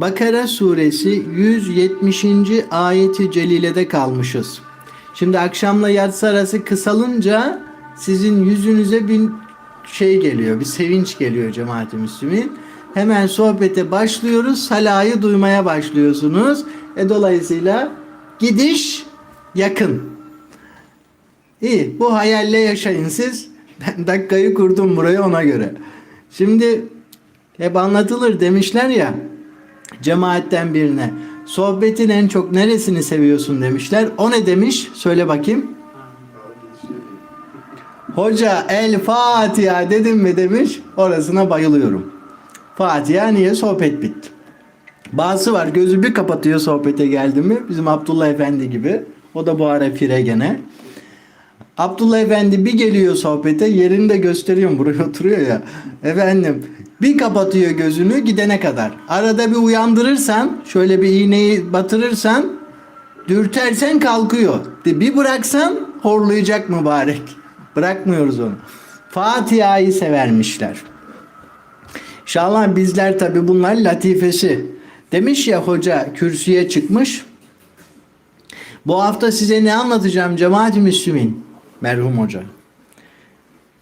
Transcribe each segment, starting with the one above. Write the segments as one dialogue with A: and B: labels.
A: Bakara suresi 170. ayeti celilede kalmışız. Şimdi akşamla yatsı arası kısalınca sizin yüzünüze bir şey geliyor, bir sevinç geliyor cemaat-i. Hemen sohbete başlıyoruz, salayı duymaya başlıyorsunuz. E dolayısıyla gidiş yakın. İyi, bu hayalle yaşayın siz. Ben dakikayı kurdum buraya ona göre. Şimdi hep anlatılır demişler ya cemaatten birine. Sohbetin en çok neresini seviyorsun demişler. O ne demiş? Söyle bakayım. Hoca El Fatiha dedim mi demiş. Orasına bayılıyorum. Fatiha niye? Sohbet bitti. Bazısı var gözü bir kapatıyor sohbete geldi mi. Bizim Abdullah Efendi gibi. O da bu ara fire gene. Abdullah Efendi bir geliyor sohbete yerini de gösteriyorum buraya oturuyor ya. Efendim bir kapatıyor gözünü gidene kadar. Arada bir uyandırırsan şöyle bir iğneyi batırırsan dürtersen kalkıyor. De Bir bıraksan horlayacak mübarek. Bırakmıyoruz onu. Fatiha'yı severmişler. İnşallah bizler tabi bunlar latifesi. Demiş ya hoca kürsüye çıkmış. Bu hafta size ne anlatacağım cemaat-i? Merhum hoca.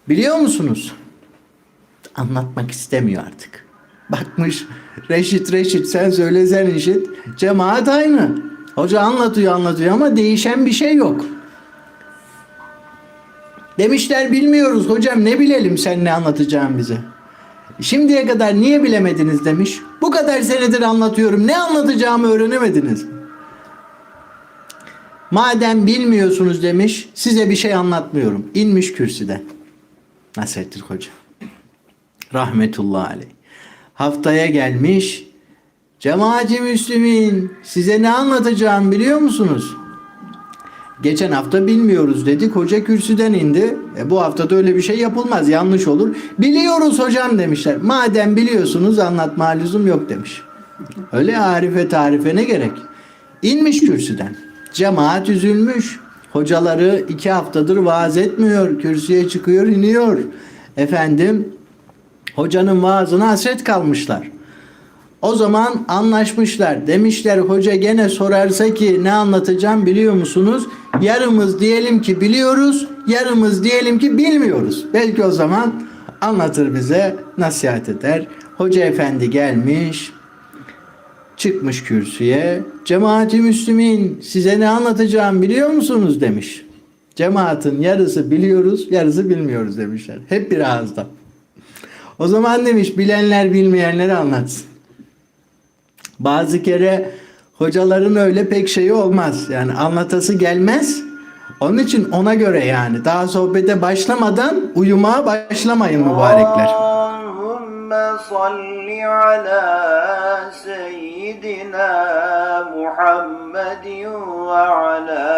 A: Biliyor musunuz? Anlatmak istemiyor artık. Bakmış Reşit Reşit sen söylesen işit. Cemaat aynı. Hoca anlatıyor anlatıyor ama değişen bir şey yok. Demişler bilmiyoruz hocam ne bilelim sen ne anlatacağın bize. Şimdiye kadar niye bilemediniz demiş. Bu kadar senedir anlatıyorum. Ne anlatacağımı öğrenemediniz. Madem bilmiyorsunuz demiş, size bir şey anlatmıyorum. İnmiş kürsüden. Nasrettin Hoca. Rahmetullahi aleyh. Haftaya gelmiş. Cemaati Müslümin size ne anlatacağım biliyor musunuz? Geçen hafta bilmiyoruz dedik. Hoca kürsüden indi. E, bu hafta da öyle bir şey yapılmaz. Yanlış olur. Biliyoruz hocam demişler. Madem biliyorsunuz anlatma lüzum yok demiş. Öyle arife tarife ne gerek? İnmiş kürsüden. Cemaat üzülmüş. Hocaları iki haftadır vaaz etmiyor. Kürsüye çıkıyor iniyor. Efendim hocanın vaazına hasret kalmışlar. O zaman anlaşmışlar. Demişler hoca gene sorarsa ki ne anlatacağım biliyor musunuz? Yarımız diyelim ki biliyoruz, yarımız diyelim ki bilmiyoruz. Belki o zaman anlatır bize, nasihat eder. Hoca efendi gelmiş, çıkmış kürsüye. Cemaati Müslümin size ne anlatacağım biliyor musunuz demiş. Cemaatin yarısı biliyoruz, yarısı bilmiyoruz demişler. Hep bir ağızdan. O zaman demiş bilenler bilmeyenleri anlatsın. Bazı kere hocaların öyle pek şeyi olmaz. Yani anlatası gelmez. Onun için ona göre yani daha sohbete başlamadan uyumaya başlamayın mübarekler.
B: Allahümme salli ala seyyidina Muhammedin ve ala